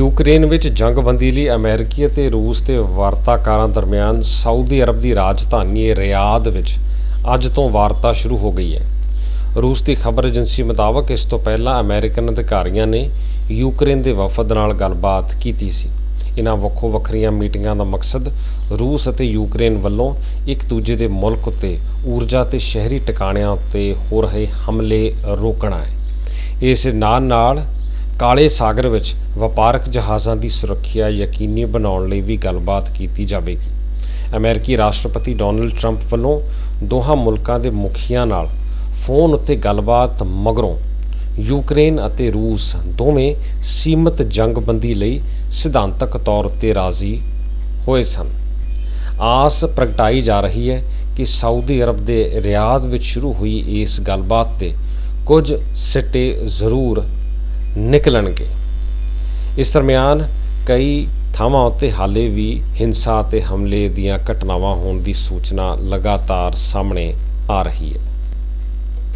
Ukraine ਵਿੱਚ ਜੰਗਬੰਦੀ ਲਈ ਅਮਰੀਕੀ ਅਤੇ ਰੂਸ ਦੇ ਵਾਰਤਾਕਾਰਾਂ ਦਰਮਿਆਨ ਸਾਊਦੀ ਅਰਬ ਦੀ ਰਾਜਧਾਨੀ ਰਿਆਦ ਵਿੱਚ ਅੱਜ ਤੋਂ ਵਾਰਤਾ ਸ਼ੁਰੂ ਹੋ ਗਈ ਹੈ। ਰੂਸ ਦੀ ਖਬਰ ਏਜੰਸੀ ਮੁਤਾਬਕ ਇਸ ਤੋਂ ਪਹਿਲਾਂ ਅਮਰੀਕਨ ਅਧਿਕਾਰੀਆਂ ਨੇ ਯੂਕਰੇਨ ਦੇ ਵਫਦ ਨਾਲ ਗੱਲਬਾਤ ਕੀਤੀ ਸੀ। ਇਨ੍ਹਾਂ ਵੱਖੋ ਵੱਖਰੀਆਂ ਮੀਟਿੰਗਾਂ ਦਾ ਮਕਸਦ ਰੂਸ ਅਤੇ ਯੂਕਰੇਨ ਵੱਲੋਂ ਇੱਕ ਦੂਜੇ ਦੇ ਮੁਲਕ ਉੱਤੇ ਊਰਜਾ ਤੇ ਸ਼ਹਿਰੀ ਟਿਕਾਣਿਆਂ ਉੱਤੇ ਹੋ ਰਹੇ ਹਮਲੇ ਰੋਕਣਾ ਹੈ। ਇਸ ਨਾਲ ਨਾਲ ਕਾਲੇ ਸਾਗਰ ਵਿੱਚ ਵਪਾਰਕ ਜਹਾਜ਼ਾਂ ਦੀ ਸੁਰੱਖਿਆ ਯਕੀਨੀ ਬਣਾਉਣ ਲਈ ਵੀ ਗੱਲਬਾਤ ਕੀਤੀ ਜਾਵੇਗੀ। ਅਮਰੀਕੀ ਰਾਸ਼ਟਰਪਤੀ ਡੋਨਲਡ ਟਰੰਪ ਵੱਲੋਂ ਦੋਹਾਂ ਮੁਲਕਾਂ ਦੇ ਮੁਖੀਆਂ ਨਾਲ ਫੋਨ ਉੱਤੇ ਗੱਲਬਾਤ ਮਗਰੋਂ ਯੂਕਰੇਨ ਅਤੇ ਰੂਸ ਦੋਵੇਂ ਸੀਮਤ ਜੰਗਬੰਦੀ ਲਈ ਸਿਧਾਂਤਕ ਤੌਰ ਉੱਤੇ ਰਾਜ਼ੀ ਹੋਏ ਸਨ। ਆਸ ਪ੍ਰਗਟਾਈ ਜਾ ਰਹੀ ਹੈ ਕਿ ਸਾਊਦੀ ਅਰਬ ਦੇ ਰਿਆਦ ਵਿੱਚ ਸ਼ੁਰੂ ਹੋਈ ਇਸ ਗੱਲਬਾਤ ਤੇ ਕੁਝ ਸਿੱਟੇ ਜ਼ਰੂਰ ਨਿਕਲਣਗੇ। ਇਸ ਦਰਮਿਆਨ ਕਈ ਥਾਵਾਂ ਉੱਤੇ ਹਾਲੇ ਵੀ ਹਿੰਸਾ ਅਤੇ ਹਮਲੇ ਦੀਆਂ ਘਟਨਾਵਾਂ ਹੋਣ ਦੀ ਸੂਚਨਾ ਲਗਾਤਾਰ ਸਾਹਮਣੇ ਆ ਰਹੀ ਹੈ।